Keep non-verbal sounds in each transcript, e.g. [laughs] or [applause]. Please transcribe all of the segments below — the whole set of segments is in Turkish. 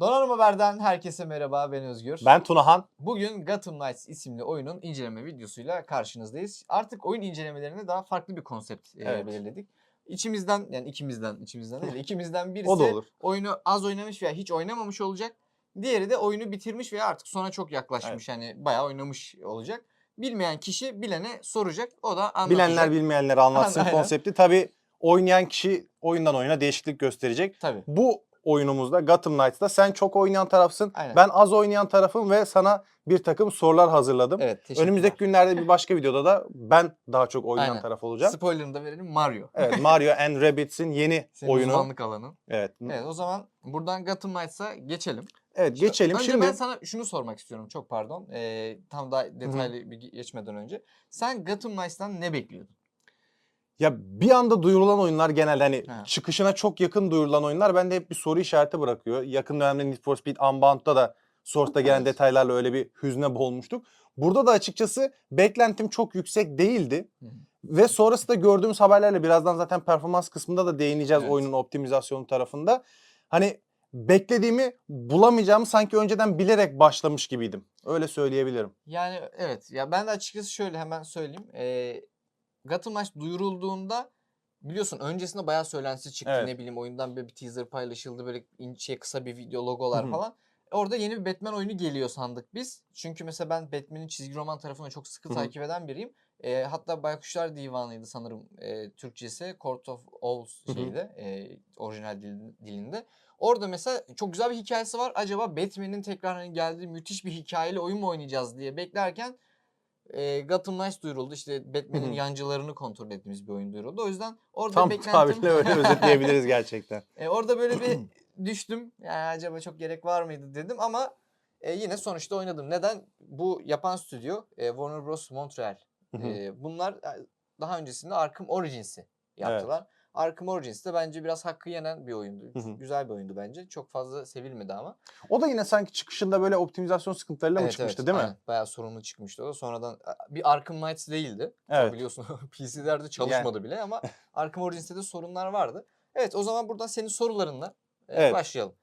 Donanım Haber'den herkese merhaba ben Özgür. Ben Tunahan. Bugün Gotham Knights isimli oyunun inceleme videosuyla karşınızdayız. Artık oyun incelemelerinde daha farklı bir konsept e, Evet. belirledik. İçimizden yani ikimizden içimizden değil de ikimizden birisi [laughs] O da olur. oyunu az oynamış veya hiç oynamamış olacak. Diğeri de oyunu bitirmiş veya artık sona çok yaklaşmış yani bayağı oynamış olacak. Bilmeyen kişi bilene soracak. O da anlatacak. Bilenler bilmeyenler anlatsın [laughs] Aynen. konsepti. Tabii oynayan kişi oyundan oyuna değişiklik gösterecek. Tabii. Bu oyunumuzda Gotham Knights'ta sen çok oynayan tarafsın. Aynen. Ben az oynayan tarafım ve sana bir takım sorular hazırladım. Evet. Önümüzdeki günlerde bir başka videoda da ben daha çok oynayan Aynen. taraf olacağım. Spoiler'ını da verelim Mario. Evet Mario and Rabbids'in yeni [laughs] Senin oyunu. uzmanlık alanın. Evet. Evet o zaman buradan Gotham Knights'a geçelim. Evet geçelim Önce şimdi. ben sana şunu sormak istiyorum çok pardon. Ee, tam daha detaylı bir geçmeden önce. Sen Gotham Knights'tan ne bekliyordun? Ya bir anda duyurulan oyunlar genelde hani Ha. çıkışına çok yakın duyurulan oyunlar bende hep bir soru işareti bırakıyor. Yakın dönemde Need for Speed Unbound'da da Source'da gelen Evet. detaylarla öyle bir hüzne boğulmuştuk. Burada da açıkçası beklentim çok yüksek değildi. Hı hı. Ve sonrasında gördüğümüz haberlerle birazdan zaten performans kısmında da değineceğiz Evet. oyunun optimizasyonu tarafında. Hani beklediğimi bulamayacağımı sanki önceden bilerek başlamış gibiydim. Öyle söyleyebilirim. Yani evet ya ben de açıkçası şöyle hemen söyleyeyim. Ee, Gotham Knights duyurulduğunda biliyorsun öncesinde bayağı söylentisi çıktı. Evet. Ne bileyim oyundan böyle bir teaser paylaşıldı böyle in- şey kısa bir video logolar Hı hı. falan. Orada yeni bir Batman oyunu geliyor sandık biz. Çünkü mesela ben Batman'in çizgi roman tarafını çok sıkı Hı hı. takip eden biriyim. Ee, hatta Baykuşlar Divanı'ydı sanırım e, Türkçesi. Court of Owls Hı hı. şeyde e, orijinal dil- dilinde. Orada mesela çok güzel bir hikayesi var. Acaba Batman'in tekrar hani geldiği müthiş bir hikayeli oyun mu oynayacağız diye beklerken e, Gotham Knights duyuruldu. İşte Batman'in yancılarını kontrol ettiğimiz bir oyun duyuruldu. O yüzden orada Tam beklentim... tabirle öyle [laughs] özetleyebiliriz gerçekten. E, orada böyle bir [clears throat] düştüm. Yani acaba çok gerek var mıydı dedim ama e, yine sonuçta oynadım. Neden? Bu yapan stüdyo e, Warner Bros. Montreal. E, bunlar e, daha öncesinde Arkham Origins'i yaptılar. Arkham Origins de bence biraz hakkı yenen bir oyundu. Hı hı. Güzel bir oyundu bence. Çok fazla sevilmedi ama. O da yine sanki çıkışında böyle optimizasyon sıkıntılarıyla mı çıkmıştı değil mi? aynen. Bayağı sorunlu çıkmıştı o da. Sonradan bir Arkham Knights değildi. Tabii Evet. Biliyorsun [laughs] PC'lerde çalışmadı bile ama [laughs] Arkham Origins'te de sorunlar vardı. Evet o zaman buradan senin sorularınla e, Evet. başlayalım.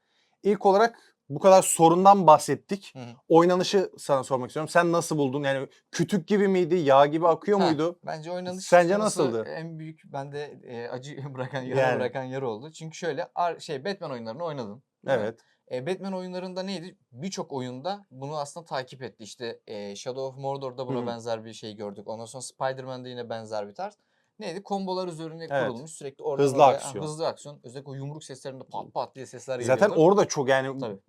İlk olarak bu kadar sorundan bahsettik. Hı hı. Oynanışı sana sormak istiyorum. Sen nasıl buldun? Yani kütük gibi miydi? Yağ gibi akıyor Ha, muydu? Bence oynanış Sence nasıldı? En büyük bende e, acı [laughs] bırakan yara Yani. bırakan yer oldu. Çünkü şöyle ar- şey Batman oyunlarını oynadım. Evet. E, Batman oyunlarında neydi? Birçok oyunda bunu aslında takip etti. İşte e, Shadow of Mordor'da buna Hı benzer bir şey gördük. Ondan sonra Spider-Man'de yine benzer bir tarz. Neydi? Kombolar üzerine Evet. kurulmuş. Sürekli oradan Hızlı oraya- aksiyon. hızlı aksiyon. Özellikle o yumruk seslerinde pat pat diye sesler geliyordu. Zaten orada çok yani Tabii.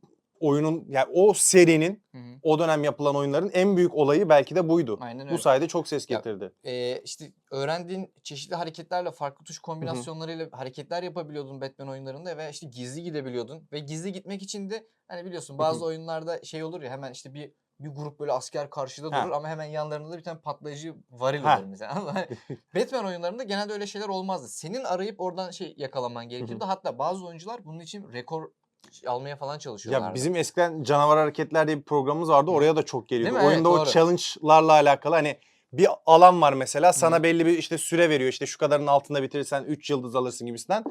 Oyunun yani o serinin Hı hı. o dönem yapılan oyunların en büyük olayı belki de buydu. Aynen Bu öyle. sayede çok ses Ya, getirdi. e, işte öğrendiğin çeşitli hareketlerle farklı tuş kombinasyonlarıyla hareketler yapabiliyordun Batman oyunlarında ve işte gizli gidebiliyordun ve gizli gitmek için de hani biliyorsun bazı oyunlarda şey olur ya hemen işte bir bir grup böyle asker karşıda Ha. durur ama hemen yanlarında da bir tane patlayıcı varil Ha. olur mesela. Ama hani [laughs] Batman oyunlarında genelde öyle şeyler olmazdı. Senin arayıp oradan şey yakalaman gerekirdi. Hatta bazı oyuncular bunun için rekor almaya falan çalışıyorlardı. Ya bizim eskiden Canavar Hareketler diye bir programımız vardı. Oraya da çok geliyordu. mi? Evet, Oyunda o doğru. challenge'larla alakalı hani bir alan var mesela sana hı. belli bir işte süre veriyor. İşte şu kadarın altında bitirirsen 3 yıldız alırsın gibisinden.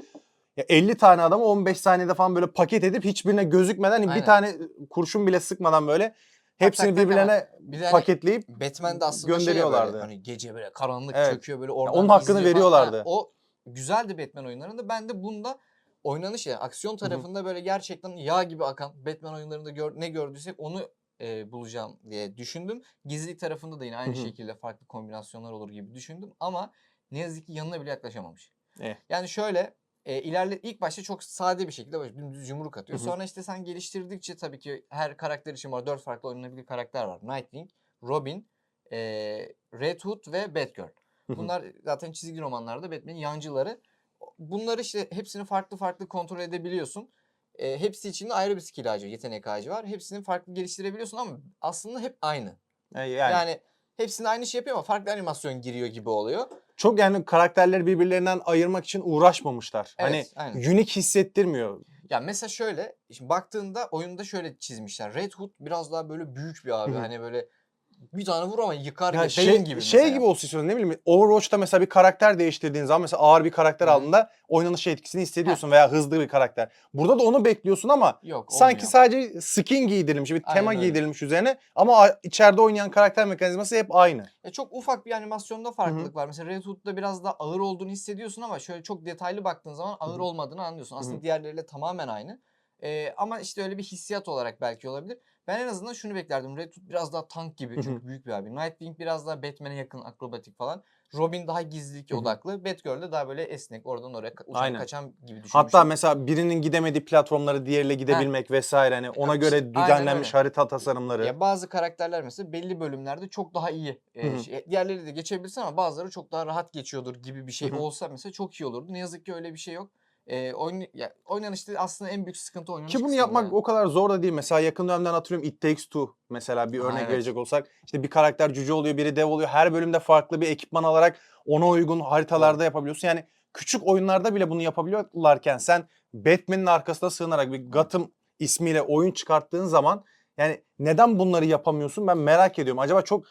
Ya 50 tane adamı 15 saniyede falan böyle paket edip hiçbirine gözükmeden hani Aynen. bir tane kurşun bile sıkmadan böyle hepsini tak tak birbirlerine Bir hani paketleyip Batman'de aslında gönderiyorlardı. Şey böyle, hani gece böyle karanlık Evet. çöküyor böyle oradan onun hakkını veriyorlardı. Ha, o güzeldi Batman oyunlarında. Ben de bunda oynanış yani aksiyon tarafında böyle gerçekten yağ gibi akan Batman oyunlarında gör, ne gördüysek onu e, bulacağım diye düşündüm. Gizlilik tarafında da yine aynı Hı hı. şekilde farklı kombinasyonlar olur gibi düşündüm ama ne yazık ki yanına bile yaklaşamamış. Eh. Yani şöyle e, ilerle ilk başta çok sade bir şekilde böyle dümdüz yumruk atıyor. Hı hı. Sonra işte sen geliştirdikçe tabii ki her karakter için var. Dört farklı oynanabilir karakter var. Nightwing, Robin, e, Red Hood ve Batgirl. Bunlar zaten çizgi romanlarda Batman'in yancıları. Bunları işte hepsini farklı farklı kontrol edebiliyorsun. E, hepsi için de ayrı bir skill ağacı, yetenek ağacı var. Hepsini farklı geliştirebiliyorsun ama aslında hep aynı. E, Yani, yani, hepsini aynı şey yapıyor ama farklı animasyon giriyor gibi oluyor. çok yani karakterleri birbirlerinden ayırmak için uğraşmamışlar. Evet, hani aynen. unik hissettirmiyor. Ya mesela şöyle, şimdi baktığında oyunda şöyle çizmişler. Red Hood biraz daha böyle büyük bir abi. Hani böyle bir tane vur ama yıkar Ya şey, Bane gibi şey mesela. gibi olsun istiyorsun ne bileyim Overwatch'ta mesela bir karakter değiştirdiğin zaman mesela ağır bir karakter Hı aldığında oynanış etkisini hissediyorsun veya hızlı bir karakter. Burada da onu bekliyorsun ama Yok sanki olmuyor. sadece skin giydirilmiş, bir Aynen tema öyle. giydirilmiş üzerine ama içeride oynayan karakter mekanizması hep aynı. Ya çok ufak bir animasyonda farklılık var. Mesela Red Hood'da biraz daha ağır olduğunu hissediyorsun ama şöyle çok detaylı baktığın zaman ağır hı. olmadığını anlıyorsun. Aslında hı. diğerleriyle tamamen aynı. Ee, ama işte öyle bir hissiyat olarak belki olabilir. Ben en azından şunu beklerdim. Red Hood biraz daha tank gibi çünkü büyük bir abi. Nightwing biraz daha Batman'e yakın akrobatik falan. Robin daha gizlilik odaklı. Batgirl de daha böyle esnek oradan oraya uçan Aynen. kaçan gibi düşünmüşüm. Hatta mesela birinin gidemediği platformları diğeriyle gidebilmek vesaire hani ona göre düzenlenmiş öyle. harita tasarımları. Ya bazı karakterler mesela belli bölümlerde çok daha iyi. e, Hı hı. şey- diğerleri de geçebilirsin ama bazıları çok daha rahat geçiyordur gibi bir şey Hı hı. olsa mesela çok iyi olurdu. Ne yazık ki öyle bir şey yok. E, oyun, ya, oynanışta aslında en büyük sıkıntı oynanış Ki bunu yapmak yani. o kadar zor da değil. Mesela yakın dönemden hatırlıyorum It Takes Two mesela bir Ha, örnek evet. verecek olsak. işte bir karakter cüce oluyor, biri dev oluyor. Her bölümde farklı bir ekipman alarak ona uygun haritalarda yapabiliyorsun. Yani küçük oyunlarda bile bunu yapabiliyorlarken sen Batman'in arkasına sığınarak bir Gotham ismiyle oyun çıkarttığın zaman yani neden bunları yapamıyorsun ben merak ediyorum. Acaba çok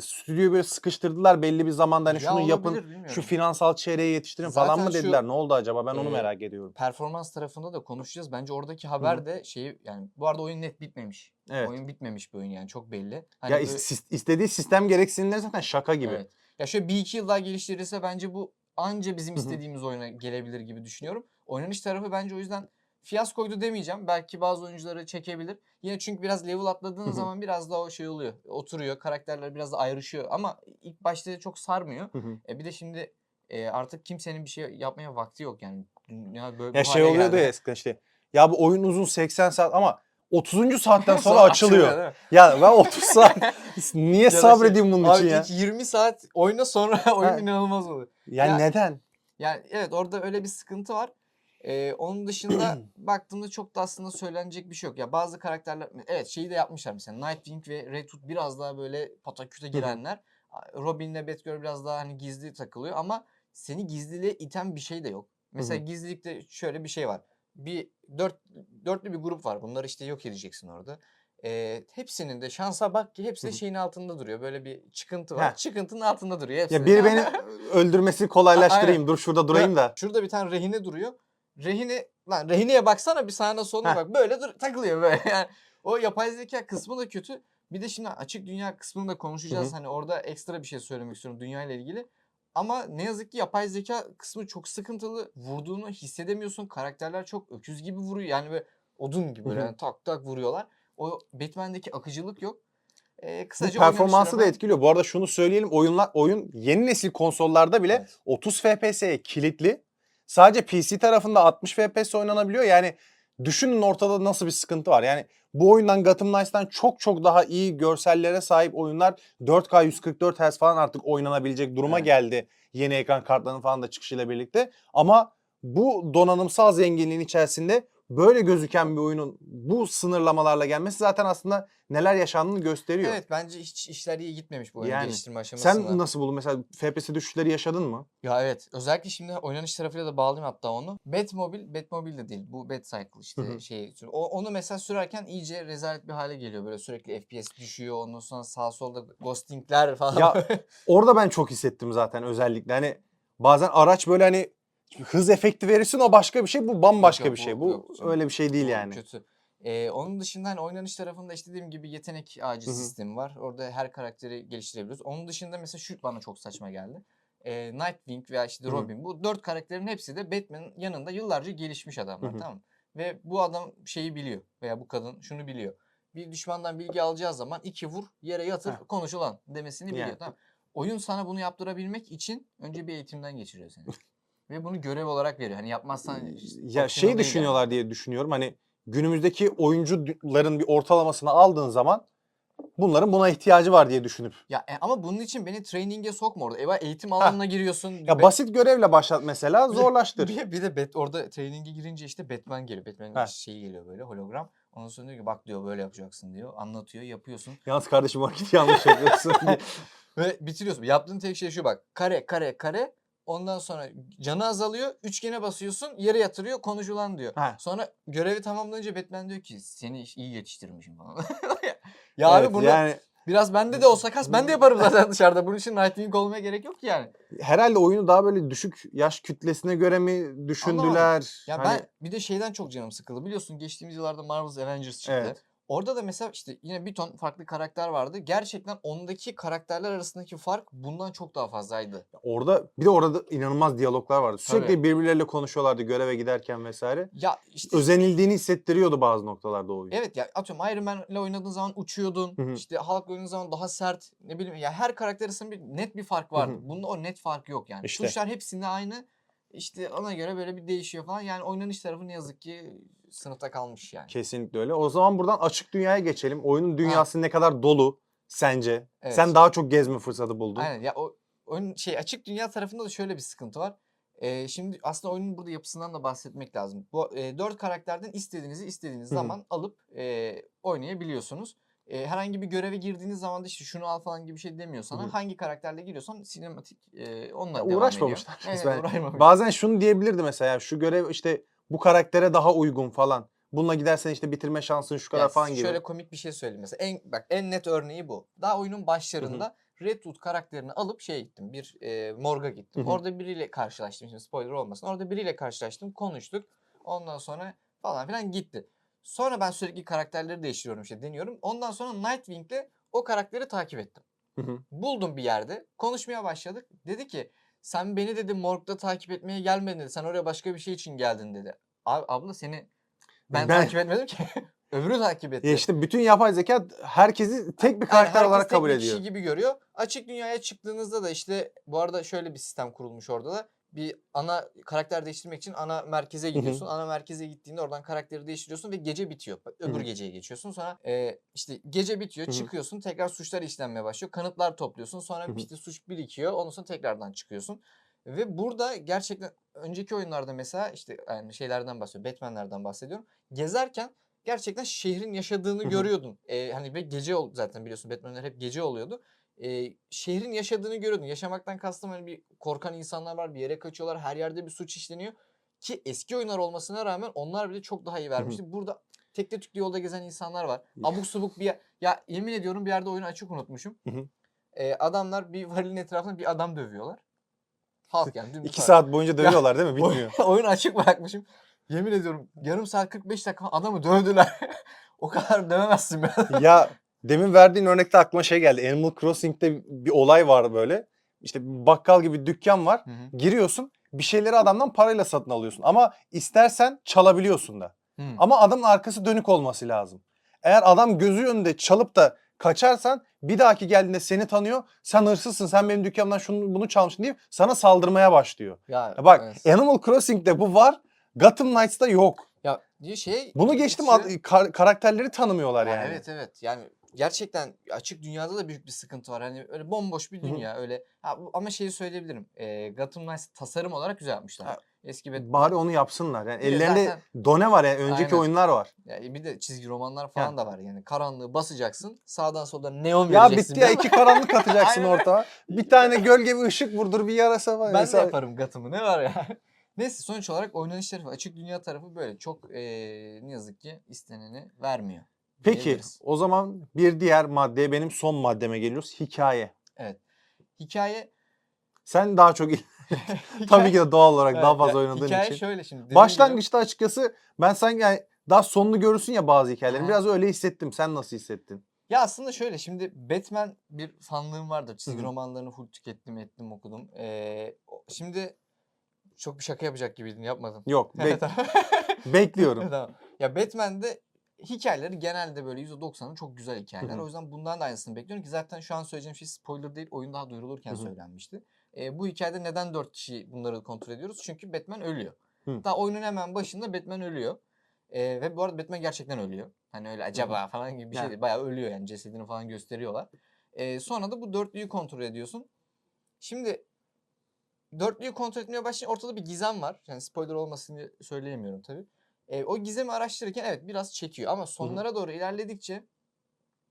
stüdyoyu böyle sıkıştırdılar belli bir zamanda hani Ya şunu yapın, olabilir, şu bilmiyorum. finansal çeyreği yetiştirin falan Zaten mı şu, dediler? Ne oldu acaba? Ben onu e, merak ediyorum. performans tarafında da konuşacağız. Bence oradaki haber de şeyi yani bu arada oyun net bitmemiş. Evet. Oyun bitmemiş bir oyun yani çok belli. Hani Ya böyle- is- sis- istediği sistem gereksinimleri zaten şaka gibi. Evet. Ya şöyle bir iki yıl daha geliştirirse bence bu anca bizim Hı hı. istediğimiz oyuna gelebilir gibi düşünüyorum. Oynanış tarafı bence o yüzden fiyaskoydu demeyeceğim. Belki bazı oyuncuları çekebilir. Yine çünkü biraz level atladığın zaman biraz daha o şey oluyor. Oturuyor. Karakterler biraz da ayrışıyor. Ama ilk başta çok sarmıyor. E bir de şimdi e, artık kimsenin bir şey yapmaya vakti yok yani. Dünya böyle Ya şey geldi. ya eskiden işte. Ya bu oyun uzun 80 saat ama 30. saatten [laughs] sonra açılıyor. mi? ya ben 30 saat [laughs] niye Ya da şey, sabredeyim bunun için Abi ya? ilk 20 saat oyna sonra [laughs] oyun inanılmaz oluyor. Yani Ya- neden? Yani evet orada öyle bir sıkıntı var. Ee, onun dışında [clears throat] baktığımda çok da aslında söylenecek bir şey yok. Ya bazı karakterler evet şeyi de yapmışlar mesela Nightwing ve Red Hood biraz daha böyle pataküte girenler. Robin'le Batgirl biraz daha hani gizli takılıyor ama seni gizliliğe iten bir şey de yok. Mesela gizlilikte şöyle bir şey var. Bir dört, dörtlü bir grup var. Bunları işte yok edeceksin orada. Ee, hepsinin de şansa bak ki hepsi de şeyin altında duruyor. Böyle bir çıkıntı var. Heh. Çıkıntının altında duruyor hepsi. Ya biri beni [laughs] öldürmesi kolaylaştırayım. Dur şurada durayım da. Şurada bir tane rehine duruyor. Rehine lan rehineye baksana bir sağına soluna Heh. bak. Böyle dur, takılıyor böyle. [laughs] Yani o yapay zeka kısmı da kötü. Bir de şimdi açık dünya kısmını da konuşacağız. Hani orada ekstra bir şey söylemek istiyorum dünya ile ilgili. Ama ne yazık ki yapay zeka kısmı çok sıkıntılı. Vurduğunu hissedemiyorsun. Karakterler çok öküz gibi vuruyor. Yani böyle odun gibi böyle yani tak tak vuruyorlar. O Batman'deki akıcılık yok. Ee, Bu kısaca performansı da etkiliyor. Bu arada şunu söyleyelim. Oyunlar oyun yeni nesil konsollarda bile Evet. 30 FPS'ye kilitli. Sadece PC tarafında 60 FPS oynanabiliyor. Yani düşünün ortada nasıl bir sıkıntı var. Yani bu oyundan Gotham Knights'tan çok çok daha iyi görsellere sahip oyunlar 4K 144 Hz falan artık oynanabilecek duruma Evet. geldi. Yeni ekran kartlarının falan da çıkışıyla birlikte. Ama bu donanımsal zenginliğin içerisinde böyle gözüken bir oyunun bu sınırlamalarla gelmesi zaten aslında neler yaşandığını gösteriyor. Evet bence hiç işler iyi gitmemiş bu oyun Yani geliştirme aşamasında. Sen nasıl buldun? Mesela FPS düşüşleri yaşadın mı? Ya evet. Özellikle şimdi oynanış tarafıyla da bağlayayım hatta onu. Batmobile, Batmobile de değil. Bu Batcycle işte şey. O, onu mesela sürerken iyice rezalet bir hale geliyor. Böyle sürekli FPS düşüyor. Ondan sonra sağ solda ghostingler falan. Ya [laughs] orada ben çok hissettim zaten özellikle. Hani bazen araç böyle hani hız efekti verirsin o başka bir şey. Bu bambaşka yok, bir şey. bu- Bu yok öyle bir şey değil yani. Kötü. Ee, onun dışında hani oynanış tarafında işte dediğim gibi yetenek ağacı Hı hı. sistemi var. Orada her karakteri geliştirebiliyoruz. Onun dışında mesela şu bana çok saçma geldi. Ee, Nightwing veya işte Hı hı. Robin bu dört karakterin hepsi de Batman'ın yanında yıllarca gelişmiş adamlar Hı hı. tamam mı? Ve bu adam şeyi biliyor veya bu kadın şunu biliyor. Bir düşmandan bilgi alacağı zaman iki vur yere yatır Heh. konuşulan demesini biliyor Yani. tamam. Oyun sana bunu yaptırabilmek için önce bir eğitimden geçiriyor seni. [laughs] Ve bunu görev olarak veriyor. Hani yapmazsan Ya şey yani. düşünüyorlar diye düşünüyorum. Hani günümüzdeki oyuncuların bir ortalamasını aldığın zaman bunların buna ihtiyacı var diye düşünüp. Ya e, ama bunun için beni training'e sokma orada. Eva eğitim alanına giriyorsun. Ya basit görevle başlat mesela bir de- zorlaştır. [laughs] Bir, bir de bet, orada training'e girince işte Batman geliyor. Batman'in şeyi geliyor böyle hologram. Ondan sonra diyor ki bak diyor böyle yapacaksın diyor. Anlatıyor yapıyorsun. Yalnız kardeşim hareketi yanlış yapıyorsun. [laughs] Ve bitiriyorsun. Yaptığın tek şey şu bak. Kare kare kare. Ondan sonra canı azalıyor. Üçgene basıyorsun. Yere yatırıyor. Konuşulan diyor. Ha. Sonra görevi tamamlayınca Batman diyor ki seni iyi yetiştirmişim falan. [laughs] ya abi Evet, bunu yani Biraz bende de olsa kas ben de yaparım zaten dışarıda. Bunun için Nightwing olmaya gerek yok ki yani. Herhalde oyunu daha böyle düşük yaş kütlesine göre mi düşündüler? Ya Hani- ben bir de şeyden çok canım sıkıldı. Biliyorsun geçtiğimiz yıllarda Marvel's Avengers çıktı. Evet. Orada da mesela işte yine bir ton farklı karakter vardı. Gerçekten ondaki karakterler arasındaki fark bundan çok daha fazlaydı. Orada bir de orada inanılmaz diyaloglar vardı. Sürekli Tabii. birbirleriyle konuşuyorlardı göreve giderken vesaire. Ya işte Özenildiğini hissettiriyordu bazı noktalarda o oyun. Evet ya atıyorum Iron Man'le oynadığın zaman uçuyordun. Hı hı. işte Hulk oynadığın zaman daha sert. Ne bileyim ya her karakter arasında bir net bir fark vardı. hı. Bunda o net fark yok yani. İşte. Tuşlar hepsinde aynı. İşte ona göre böyle bir değişiyor falan. Yani oynanış tarafı ne yazık ki sınıfta kalmış yani. Kesinlikle öyle. O zaman buradan açık dünyaya geçelim. Oyunun dünyası ne kadar dolu sence? Evet. Sen daha çok gezme fırsatı buldun. Aynen ya o oyun şey açık dünya tarafında da şöyle bir sıkıntı var. Ee, şimdi aslında oyunun burada yapısından da bahsetmek lazım. Bu e, dört karakterden istediğinizi istediğiniz Hı hı. zaman alıp e, oynayabiliyorsunuz. E, herhangi bir göreve girdiğiniz zaman da işte şunu al falan gibi bir şey demiyor sana. Hı. Hangi karakterle giriyorsan sinematik e, onunla Ya devam uğraşmamışlar ediyor. [laughs] Evet, uğraşmamışlar. Bazen şunu diyebilirdi mesela şu görev işte bu karaktere daha uygun falan. Bununla gidersen işte bitirme şansın şu kadar Ya falan gibi. Şöyle komik bir şey söyleyeyim mesela. En bak en net örneği bu. Daha oyunun başlarında Redwood karakterini alıp şeye gittim. Bir e, morga gittim. Hı hı. Orada biriyle karşılaştım. Şimdi spoiler olmasın. Orada biriyle karşılaştım. Konuştuk. Ondan sonra falan filan gitti. Sonra ben sürekli karakterleri değiştiriyorum işte deniyorum. Ondan sonra Nightwing'le o karakteri takip ettim. Hı hı. Buldum bir yerde. Konuşmaya başladık. Dedi ki sen beni dedi morgda takip etmeye gelmedin dedi. Sen oraya başka bir şey için geldin dedi. Abi abla seni ben, [laughs] Ben- takip etmedim ki. [laughs] Öbürü takip etti. Ya işte bütün yapay zeka herkesi tek bir Yani karakter herkes olarak tek kabul bir ediyor. kişi gibi görüyor. Açık dünyaya çıktığınızda da işte bu arada şöyle bir sistem kurulmuş orada da. Bir ana karakter değiştirmek için ana merkeze hı. gidiyorsun. Ana merkeze gittiğinde oradan karakteri değiştiriyorsun ve gece bitiyor. Öbür hı. geceye geçiyorsun. Sonra e, işte gece bitiyor, Hı hı. çıkıyorsun. Tekrar suçlar işlenmeye başlıyor. Kanıtlar topluyorsun. Sonra Hı hı. işte suç birikiyor. Ondan sonra tekrardan çıkıyorsun. Ve burada gerçekten önceki oyunlarda mesela işte yani şeylerden bahsediyorum. Batman'lerden bahsediyorum. Gezerken gerçekten şehrin yaşadığını Hı hı. görüyordun. Ee, hani ve gece ol zaten biliyorsun Batman'ler hep gece oluyordu. Ee, şehrin yaşadığını görüyordun. Yaşamaktan kastım hani bir korkan insanlar var, bir yere kaçıyorlar, her yerde bir suç işleniyor. Ki eski oyunlar olmasına rağmen onlar bile çok daha iyi vermişti. Burada tekli tüklü yolda gezen insanlar var. Abuk subuk bir ya yemin ediyorum bir yerde oyunu açık unutmuşum. Hı hı. Ee, adamlar bir varilin etrafında bir adam dövüyorlar. Halk yani. İki halk. saat boyunca dövüyorlar değil mi? Bitmiyor. [laughs] Oyunu açık bırakmışım. Yemin ediyorum yarım saat 45 dakika adamı dövdüler. [laughs] o kadar dövemezsin be. ya demin verdiğin örnekte aklıma şey geldi. Animal Crossing'de bir olay var böyle. İşte bakkal gibi bir dükkan var. Giriyorsun bir şeyleri adamdan parayla satın alıyorsun. Ama istersen çalabiliyorsun da. Hı. Ama adamın arkası dönük olması lazım. Eğer adam gözü önünde çalıp da kaçarsan bir dahaki geldiğinde seni tanıyor. Sen hırsızsın sen benim dükkanımdan şunu bunu çalmışsın deyip sana saldırmaya başlıyor. Ya, Ya bak evet. Animal Crossing'de bu var. Gotham Knights'ta yok. ya şey Bunu geçtim ikisi- ad- kar- karakterleri tanımıyorlar Ya yani. Evet evet yani gerçekten açık dünyada da büyük bir sıkıntı var. Hani öyle bomboş bir dünya öyle. Ha, ama şeyi söyleyebilirim. E, Gotham Knights tasarım olarak güzel yapmışlar. Ha, Eski bir Bari onu yapsınlar. Yani ellerinde zaten- done var yani önceki Aynen. oyunlar var. ya bir de çizgi romanlar falan da var yani. Karanlığı basacaksın. Sağdan soldan neon Ya vereceksin. bitti ya iki karanlık [laughs] atacaksın ortama. Bir tane gölge bir ışık vurdur bir yarasa var. Ben Mesela- de yaparım Gotham'ı ne var ya. [laughs] Neyse sonuç olarak oynanış tarafı açık dünya tarafı böyle çok eee, ne yazık ki isteneni vermiyor. Peki diyebiliriz. o zaman bir diğer maddeye benim son maddeme geliyoruz. Hikaye. Hikaye Sen daha çok [laughs] [laughs] tabii ki de doğal olarak daha Evet, fazla ya oynadığın hikaye için. şöyle şimdi. dediğim Başlangıçta açıkçası ben sanki yani daha sonunu görürsün ya bazı hikayelerin. Aha. Biraz öyle hissettim. Sen nasıl hissettin? Ya aslında şöyle şimdi Batman bir fanlığım vardır. Çizgi Hı hı. romanlarını full tükettim ettim okudum. Eee, o- şimdi çok bir şaka yapacak gibiydin yapmadın. Yok. [laughs] bek- Tamam. bekliyorum. tamam. Ya Batman'de hikayeleri genelde böyle %90'ı çok güzel hikayeler. Hı hı. O yüzden bundan da aynısını bekliyorum ki zaten şu an söyleyeceğim şey spoiler değil. Oyun daha duyurulurken Hı hı. söylenmişti. Ee, bu hikayede neden dört kişi bunları kontrol ediyoruz? Çünkü Batman ölüyor. Hı. Daha oyunun hemen başında Batman ölüyor. Ee, ve bu arada Batman gerçekten ölüyor. Hani öyle acaba falan gibi bir şey değil. Bayağı ölüyor yani cesedini falan gösteriyorlar. Ee, sonra da bu dörtlüyü kontrol ediyorsun. Şimdi dörtlüyü kontrol etmeye başlayınca ortada bir gizem var. Yani spoiler olmasın diye söyleyemiyorum tabii. E, o gizemi araştırırken evet biraz çekiyor ama sonlara doğru ilerledikçe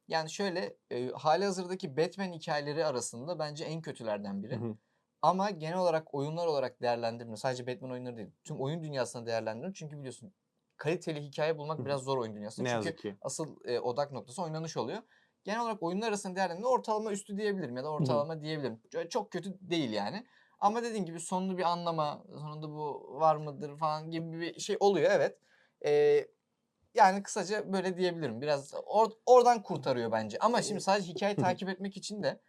yani şöyle e, hali hazırdaki Batman hikayeleri arasında bence en kötülerden biri. Hı hı. Ama genel olarak oyunlar olarak değerlendirmiyor. Sadece Batman oyunları değil. Tüm oyun dünyasına değerlendiriyor. Çünkü biliyorsun kaliteli hikaye bulmak biraz zor oyun dünyasında. Ne Çünkü ki. asıl e, odak noktası oynanış oluyor. genel olarak oyunlar arasında değerlendiğinde ortalama üstü diyebilirim ya da ortalama diyebilirim. Çok- Çok kötü değil yani. Ama dediğin gibi sonunu bir anlama, sonunda bu var mıdır falan gibi bir şey oluyor evet. Ee, yani kısaca böyle diyebilirim. Biraz or- oradan kurtarıyor bence. Ama şimdi sadece hikayeyi takip etmek için de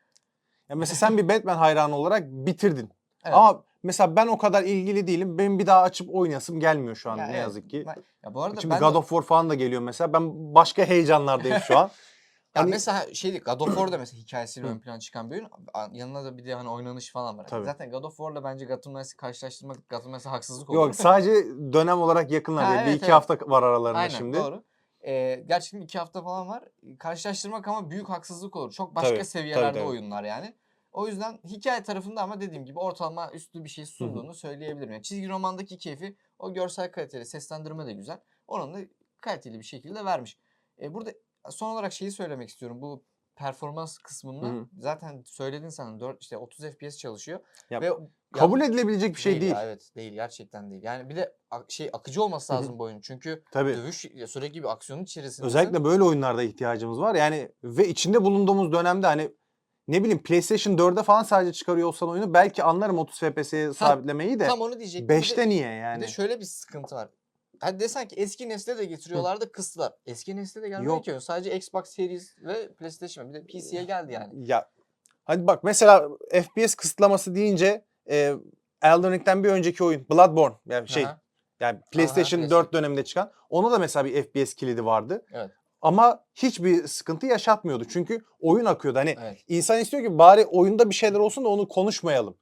Ya mesela sen bir Batman hayranı olarak bitirdin. evet. Ama mesela ben o kadar ilgili değilim. Benim bir daha açıp oynayasım gelmiyor şu an Ya ne evet, yazık ki. ben- ya bu arada Şimdi ben God de- of War falan da geliyor mesela. Ben başka heyecanlardayım şu an. [laughs] Ya Hani- mesela şey değil, God of War da mesela hikayesiyle ön plana çıkan bir oyun. Yanına da bir de hani oynanış falan var. Tabii. Zaten God of War'la bence Gotham Knights'ı karşılaştırmak Gotham Knights'a haksızlık olur. Yok sadece dönem olarak yakınlar. Ha, diye. bir evet, iki evet. hafta var aralarında Aynen şimdi. doğru. Ee, gerçekten iki hafta falan var. Karşılaştırmak ama büyük haksızlık olur. Çok başka Tabii, seviyelerde tabii, tabii. oyunlar yani. O yüzden hikaye tarafında ama dediğim gibi ortalama üstü bir şey sunduğunu söyleyebilirim. Yani çizgi romandaki keyfi o görsel kaliteli, seslendirme de güzel. Onun da kaliteli bir şekilde vermiş. E, burada son olarak şeyi söylemek istiyorum. Bu performans kısmında Hı hı. zaten söyledin sen 4 işte 30 FPS çalışıyor Ya, ve Kabul edilebilecek bir şey değil. ya, evet değil gerçekten değil. Yani bir de şey akıcı olması lazım bu oyun. Çünkü Tabii. dövüş ya sürekli bir aksiyonun içerisinde. Özellikle böyle oyunlarda ihtiyacımız var. Yani ve içinde bulunduğumuz dönemde hani ne bileyim PlayStation 4'e falan sadece çıkarıyor olsan oyunu belki anlarım 30 FPS'ye sabitlemeyi de Tam onu diyecektim. Bir de- 5'te niye Bir yani? de şöyle bir sıkıntı var. Hadi desen ki eski nesle de getiriyorlardı kıstılar. Eski nesle de gelmiyor Yok. ki. Sadece Xbox Series ve PlayStation. Bir de PC'ye geldi yani. Ya hadi bak mesela FPS kısıtlaması deyince e, Elden Ring'den bir önceki oyun Bloodborne yani şey Aha, yani PlayStation PlayStation. 4 döneminde çıkan ona da mesela bir FPS kilidi vardı. Evet. Ama hiçbir sıkıntı yaşatmıyordu. Çünkü oyun akıyordu. Hani Evet. insan istiyor ki bari oyunda bir şeyler olsun da onu konuşmayalım.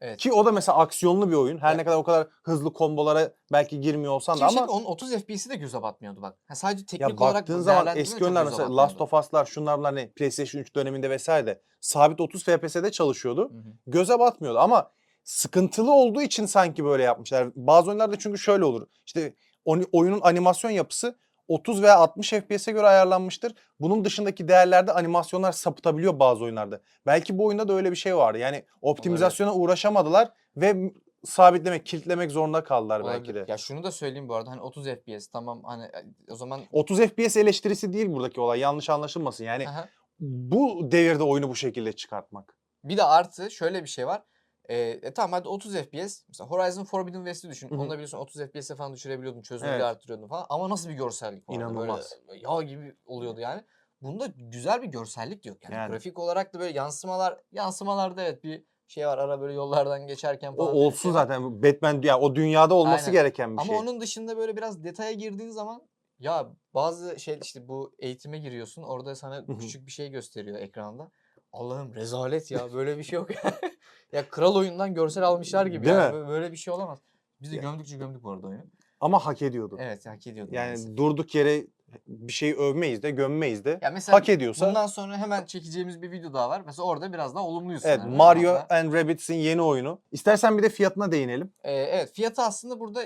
Evet. Ki o da mesela aksiyonlu bir oyun. Her Ya- ne kadar o kadar hızlı kombolara belki girmiyor olsan Ki da ama onun 30 FPS'i de göze batmıyordu bak. Ha, sadece ya teknik olarak baktığın zaman eski oyunlar mesela. Last of Us'lar şunlar bunlar ne PlayStation 3 döneminde vesaire de sabit 30 FPS'de çalışıyordu. Hı hı. Göze batmıyordu ama sıkıntılı olduğu için sanki böyle yapmışlar. Bazı oyunlarda çünkü şöyle olur. İşte oy- oyunun animasyon yapısı 30 veya 60 FPS'e göre ayarlanmıştır. Bunun dışındaki değerlerde animasyonlar sapıtabiliyor bazı oyunlarda. Belki bu oyunda da öyle bir şey vardı. Yani optimizasyona uğraşamadılar ve sabitlemek, kilitlemek zorunda kaldılar belki Olabilir. de. Ya şunu da söyleyeyim bu arada hani 30 FPS tamam hani e, o zaman 30 FPS eleştirisi değil buradaki olay. Yanlış anlaşılmasın. Yani Aha. bu devirde oyunu bu şekilde çıkartmak. Bir de artı şöyle bir şey var. E, tamam hadi 30 FPS. Mesela Horizon Forbidden West'i düşün. Hı hı. Onu da biliyorsun 30 FPS'e falan düşürebiliyordun. Çözünürlüğü Evet. arttırıyordun falan. Ama nasıl bir görsellik vardı. İnanılmaz. Böyle yağ gibi oluyordu yani. Bunda güzel bir görsellik yok. Yani, Yani. grafik olarak da böyle yansımalar, yansımalarda evet bir şey var. Ara böyle yollardan geçerken O falan. böyle olsun şey zaten. Batman ya o dünyada olması Aynen. gereken bir Ama şey. onun dışında böyle biraz detaya girdiğin zaman ya bazı şey işte bu eğitime giriyorsun. Orada sana küçük bir şey gösteriyor ekranda. Allah'ım rezalet ya böyle bir şey yok. [laughs] ya kral oyundan görsel almışlar gibi Değil yani. mi? Böyle- bir şey olamaz. Biz de Ya- gömdükçe gömdük bu arada oyunu. Ama hak ediyordu. Evet hak ediyordu. Yani maalesef. durduk yere bir şeyi övmeyiz de gömmeyiz de. ya mesela hak ediyorsa. bundan sonra hemen çekeceğimiz bir video daha var. Mesela orada biraz daha olumluysun. evet yani. Mario and Rabbids'in yeni oyunu. İstersen bir de fiyatına değinelim. Ee, evet fiyatı aslında burada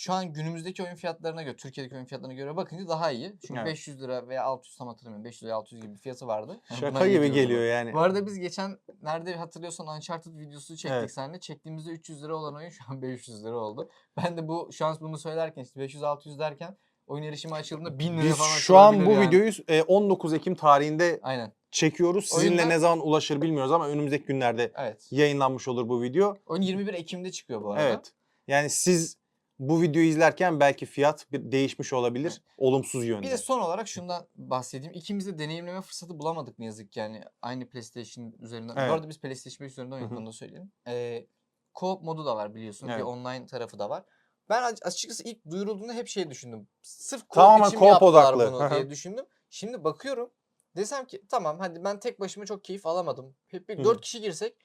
şu an günümüzdeki oyun fiyatlarına göre, Türkiye'deki oyun fiyatlarına göre bakınca daha iyi. Çünkü Evet. 500 lira veya 600 tam hatırlamıyorum. 500 veya 600 gibi bir fiyatı vardı. Yani Şaka gibi geliyor ben. yani. Bu arada biz geçen nerede hatırlıyorsan Uncharted videosu çektik Evet. seninle. Çektiğimizde 300 lira olan oyun şu an [laughs] 500 lira oldu. Ben de bu şu an bunu söylerken işte 500-600 derken oyun erişimi açıldığında 1000 lira Biz falan şu an bu yani. videoyu e, 19 Ekim tarihinde Aynen. çekiyoruz. Sizinle Oyunlar- ne zaman ulaşır bilmiyoruz ama önümüzdeki günlerde Evet. yayınlanmış olur bu video. Oyun 21 Ekim'de çıkıyor bu arada. Evet. Yani siz bu videoyu izlerken belki fiyat bir değişmiş olabilir. Olumsuz yönde. Bir de son olarak şundan bahsedeyim. İkimiz de deneyimleme fırsatı bulamadık ne yazık ki yani aynı PlayStation üzerinden. Evet. Bu arada biz PlayStation 5 üzerinden hı. oynadığını da söyleyelim. Ee, co-op modu da var biliyorsun. Bir Evet. online tarafı da var. Ben aç- açıkçası ilk duyurulduğunda hep şey düşündüm. Sırf co-op Tamamen için co-op yaptılar odaklı. bunu diye düşündüm. Şimdi bakıyorum. Desem ki tamam hadi ben tek başıma çok keyif alamadım. Hep bir. 4 kişi girsek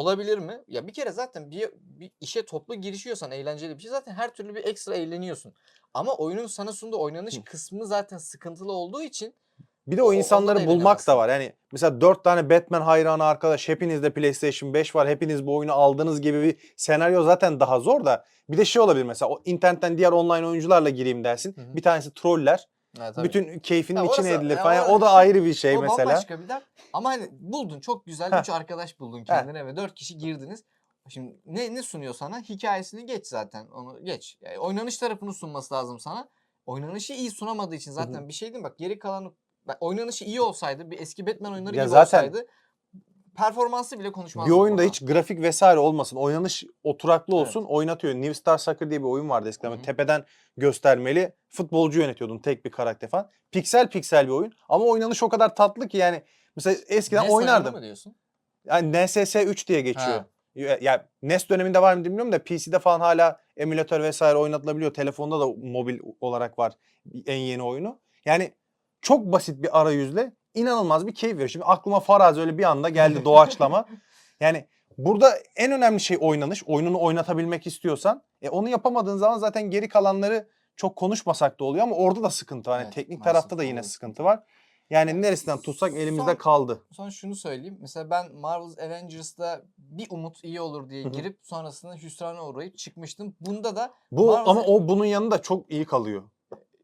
olabilir mi? Ya bir kere zaten bir, bir işe toplu girişiyorsan eğlenceli bir şey zaten her türlü bir ekstra eğleniyorsun. Ama oyunun sana sunduğu oynanış Hı. kısmı zaten sıkıntılı olduğu için Bir de o O- insanları bulmak da var. Yani mesela dört tane Batman hayranı arkadaş hepinizde PlayStation 5 var. Hepiniz bu oyunu aldığınız gibi bir senaryo zaten daha zor da. Bir de şey olabilir mesela o internetten diğer online oyuncularla gireyim dersin. Hı hı. Bir tanesi troller. Ha, tabii. Bütün keyfinin Ya içine orası- edilir ya falan. Yani o- da ayrı bir şey o mesela. bambaşka bir dert. Ama hani buldun çok güzel üç arkadaş buldun kendine ve dört kişi girdiniz. Şimdi ne ne sunuyor sana? Hikayesini geç zaten. Onu geç. Yani oynanış tarafını sunması lazım sana. Oynanışı iyi sunamadığı için zaten bir şey değil mi? Bak geri kalan ben- oynanışı iyi olsaydı, bir eski Batman oyunları Ya gibi zaten- olsaydı performansı bile konuşmazdık. Bir oyunda hiç grafik vesaire olmasın. Oynanış oturaklı Evet. olsun. Oynatıyor. New Star Soccer diye bir oyun vardı eskiden. Hı Böyle hı. Tepeden göstermeli. Futbolcu yönetiyordun tek bir karakter falan. Piksel piksel bir oyun. Ama oynanış o kadar tatlı ki yani. Mesela eskiden NES oynardım. mu diyorsun? Yani NSS 3 diye geçiyor. Ha. Ya, ya NES döneminde var mı bilmiyorum da PC'de falan hala emülatör vesaire oynatılabiliyor. Telefonda da mobil olarak var en yeni oyunu. Yani çok basit bir arayüzle inanılmaz bir keyif veriyor. Şimdi aklıma Farazi öyle bir anda geldi [laughs] doğaçlama. Yani burada en önemli şey oynanış. Oyununu oynatabilmek istiyorsan. E onu yapamadığın zaman zaten geri kalanları çok konuşmasak da oluyor ama orada da sıkıntı var. Yani Evet, teknik maalesef tarafta da yine da sıkıntı var. Yani neresinden tutsak elimizde Son- kaldı. Sonra şunu söyleyeyim. Mesela ben Marvel's Avengers'da bir umut iyi olur diye girip sonrasında hüsrana uğrayıp çıkmıştım. Bunda da Bu Marvel's- ama o bunun yanında çok iyi kalıyor.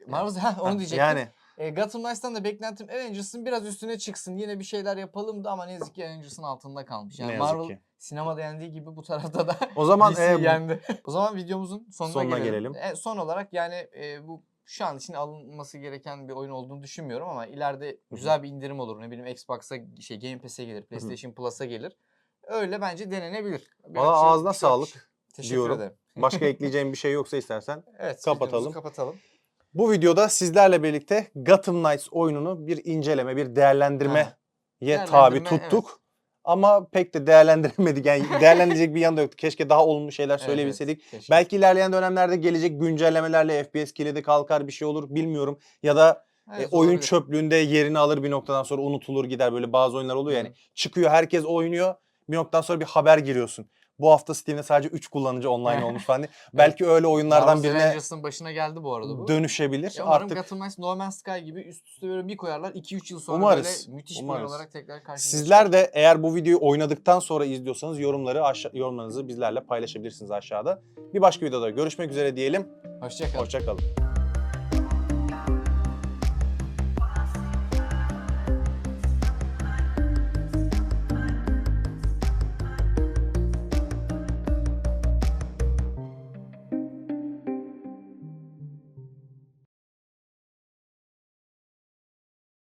Marvel's [laughs] ha onu diyecektim. Yani E, Gotham Knights'tan da beklentim Avengers'ın biraz üstüne çıksın. Yine bir şeyler yapalım da ama ne yazık ki Avengers'ın altında kalmış. Yani Ne yazık Marvel ki. sinemada yendiği gibi bu tarafta da [laughs] o zaman [laughs] DC e, bu- yendi. o zaman videomuzun sonuna, Sonuna gelelim. E, son olarak yani e, bu şu an için alınması gereken bir oyun olduğunu düşünmüyorum ama ileride güzel bir indirim olur. Ne bileyim Xbox'a şey Game Pass'e gelir, PlayStation Plus'a gelir. Öyle bence denenebilir. Bir Valla ağzına üç, dört sağlık kişi. Teşekkür diyorum. ederim. başka [laughs] ekleyeceğim bir şey yoksa istersen. Evet, Kapatalım. videomuzu kapatalım. Bu videoda sizlerle birlikte Gotham Knights oyununu bir inceleme, bir değerlendirmeye Ha, tabi değerlendirme, tuttuk. Ama pek de değerlendiremedik. Yani [laughs] değerlendirecek bir yan da yoktu. Keşke daha olumlu şeyler Evet, söyleyebilseydik. evet. Belki ilerleyen dönemlerde gelecek güncellemelerle FPS kilidi kalkar bir şey olur bilmiyorum. Ya da e, Evet, oyun olabilir. çöplüğünde yerini alır bir noktadan sonra unutulur gider. Böyle bazı oyunlar oluyor yani. Çıkıyor herkes oynuyor. Bir noktadan sonra bir haber giriyorsun. Bu hafta Steam'de sadece 3 kullanıcı online olmuş falan diye. [laughs] Belki öyle oyunlardan birine Avengers'ın başına geldi bu arada bu. dönüşebilir. Ya umarım Artık Gotham Knights No Man's Sky gibi üst üste böyle bir koyarlar. 2-3 yıl sonra Umarız, böyle müthiş bir umarız. oyun olarak tekrar karşımıza Sizler de eğer bu videoyu oynadıktan sonra izliyorsanız yorumları aşağı, yorumlarınızı bizlerle paylaşabilirsiniz aşağıda. Bir başka videoda görüşmek üzere diyelim. Hoşçakalın. Hoşçakalın.